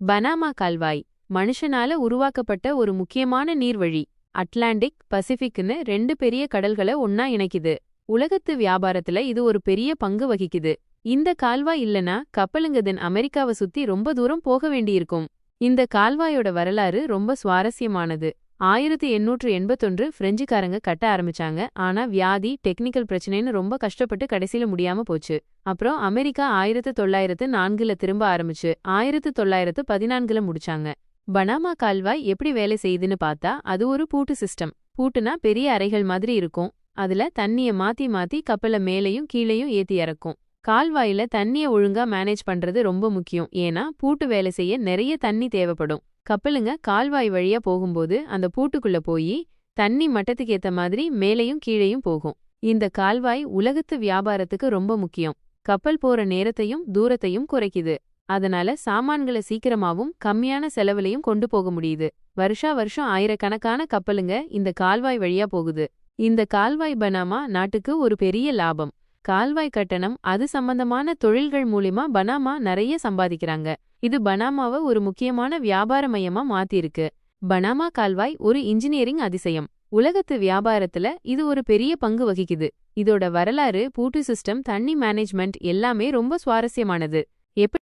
Panama கால்வாய் மனுஷனால உருவாக்கப்பட்ட ஒரு முக்கியமான நீர்வழி அட்லாண்டிக் பசிபிக்னு ரெண்டு பெரிய கடல்களை ஒன்னா இணைக்குது. உலகத்து வியாபாரத்துல இது ஒரு பெரிய பங்கு வகிக்குது. இந்த கால்வாய் இல்லனா கப்பலுங்க தென் அமெரிக்காவை சுத்தி ரொம்ப தூரம் போக வேண்டியிருக்கும். இந்த கால்வாயோட வரலாறு ரொம்ப சுவாரஸ்யமானது. ஆயிரத்தி எண்ணூற்று எண்பத்தொன்று பிரெஞ்சுக்காரங்க கட்ட ஆரம்பிச்சாங்க. ஆனா வியாதி டெக்னிக்கல் பிரச்சனைன்னு ரொம்ப கஷ்டப்பட்டு கடைசியில முடியாம போச்சு. அப்புறம் அமெரிக்கா ஆயிரத்து தொள்ளாயிரத்து நான்குல திரும்ப ஆரம்பிச்சு ஆயிரத்து தொள்ளாயிரத்து பதினான்குல முடிச்சாங்க. பனாமா கால்வாய் எப்படி வேலை செய்யுதுன்னு பார்த்தா அது ஒரு பூட்டு சிஸ்டம் பூட்டுனா பெரிய அறைகள் மாதிரி இருக்கும். அதுல தண்ணிய மாத்தி மாத்தி கப்பல மேலையும் கீழையும் ஏத்தி இறக்கும். கால்வாயில தண்ணிய ஒழுங்கா மேனேஜ் பண்றது ரொம்ப முக்கியம். ஏன்னா பூட்டு வேலை செய்ய நிறைய தண்ணி தேவைப்படும். கப்பலுங்க கால்வாய் வழியா போகும்போது அந்த பூட்டுக்குள்ள போய் தண்ணி மட்டத்துக்கு ஏத்த மாதிரி மேலையும் கீழேயும் போகும். இந்த கால்வாய் உலகத்து வியாபாரத்துக்கு ரொம்ப முக்கியம். கப்பல் போற நேரத்தையும் தூரத்தையும் குறைக்குது. அதனால சாமான்களை சீக்கிரமாவும் கம்மியான செலவுலையும் கொண்டு போக முடியுது. வருஷா வருஷம் ஆயிரக்கணக்கான கப்பலுங்க இந்த கால்வாய் வழியா போகுது. இந்த கால்வாய் பனாமா நாட்டுக்கு ஒரு பெரிய லாபம். கால்வாய் கட்டணம் அது சம்பந்தமான தொழில்கள் மூலியமா பனாமா நிறைய சம்பாதிக்கிறாங்க. இது பனாமாவை ஒரு முக்கியமான வியாபார மையமா மாத்திருக்கு பனாமா கால்வாய் ஒரு இன்ஜினியரிங் அதிசயம். உலகத்து வியாபாரத்துல இது ஒரு பெரிய பங்கு வகிக்குது. இதோட வரலாறு பூட்டு சிஸ்டம் தண்ணி மேனேஜ்மெண்ட் எல்லாமே ரொம்ப சுவாரஸ்யமானது.